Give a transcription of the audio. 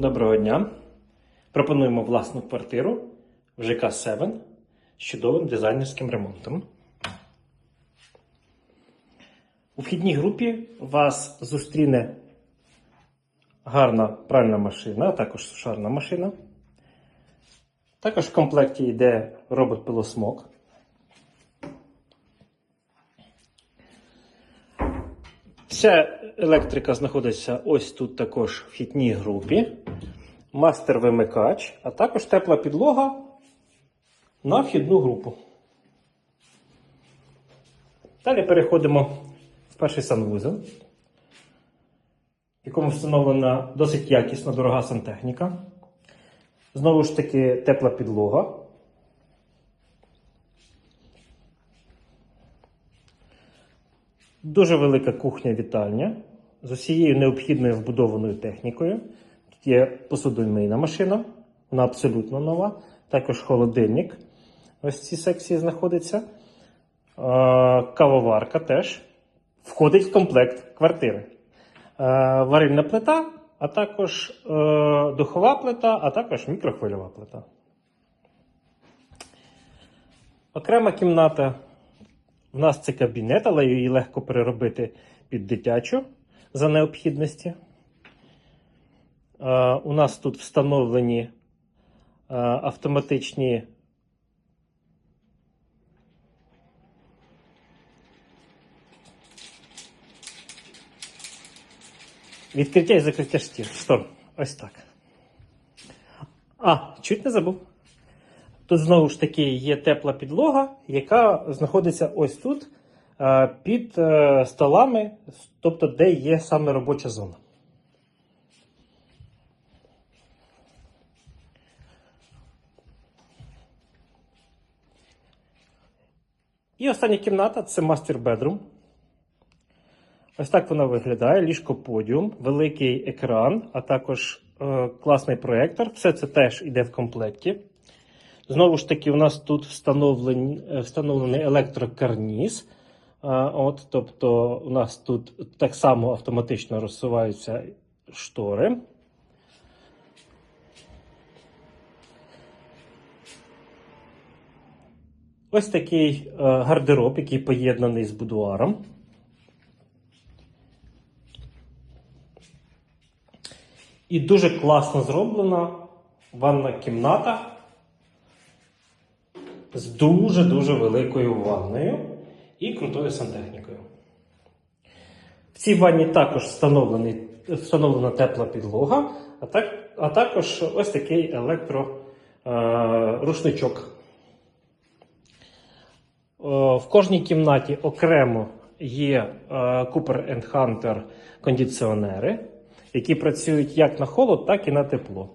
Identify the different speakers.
Speaker 1: Доброго дня. Пропонуємо власну квартиру в ЖК 7 з чудовим дизайнерським ремонтом. У вхідній групі вас зустріне гарна пральна машина, а також сушарна машина. Також в комплекті йде робот-пилосмок. Вся електрика знаходиться ось тут також в вхідній групі. Мастер-вимикач, а також тепла підлога на вхідну групу. Далі переходимо в перший санвузел, в якому встановлена досить якісна дорога сантехніка. Знову ж таки, тепла підлога. Дуже велика кухня-вітальня з усією необхідною вбудованою технікою. Є посудомийна машина, вона абсолютно нова. Також холодильник. Ось в цій секції знаходиться. Кавоварка теж входить в комплект квартири. Варильна плита, а також е, духова плита, а також мікрохвильова плита. Окрема кімната у нас це кабінет, але її легко переробити під дитячу за необхідності. Е, у нас тут встановлені е, автоматичні відкриття і закриття. Штор. Ось так. А, чуть не забув. Тут знову ж таки є тепла підлога, яка знаходиться ось тут е, під столами, тобто де є саме робоча зона. І остання кімната це мастер бедрум. Ось так вона виглядає: ліжко подіум, великий екран, а також е, класний проєктор. Все це теж йде в комплекті. Знову ж таки, у нас тут встановлений, е, встановлений електрокарніз. А, От, тобто, у нас тут так само автоматично розсуваються штори. Ось такий е, гардероб, який поєднаний з будуаром. І дуже класно зроблена ванна кімната з дуже-дуже великою ванною і крутою сантехнікою. В цій ванні також встановлена тепла підлога, а, так, а також ось такий електрорушничок. Кожній кімнаті окремо є е, Cooper Hunter кондиціонери, які працюють як на холод, так і на тепло.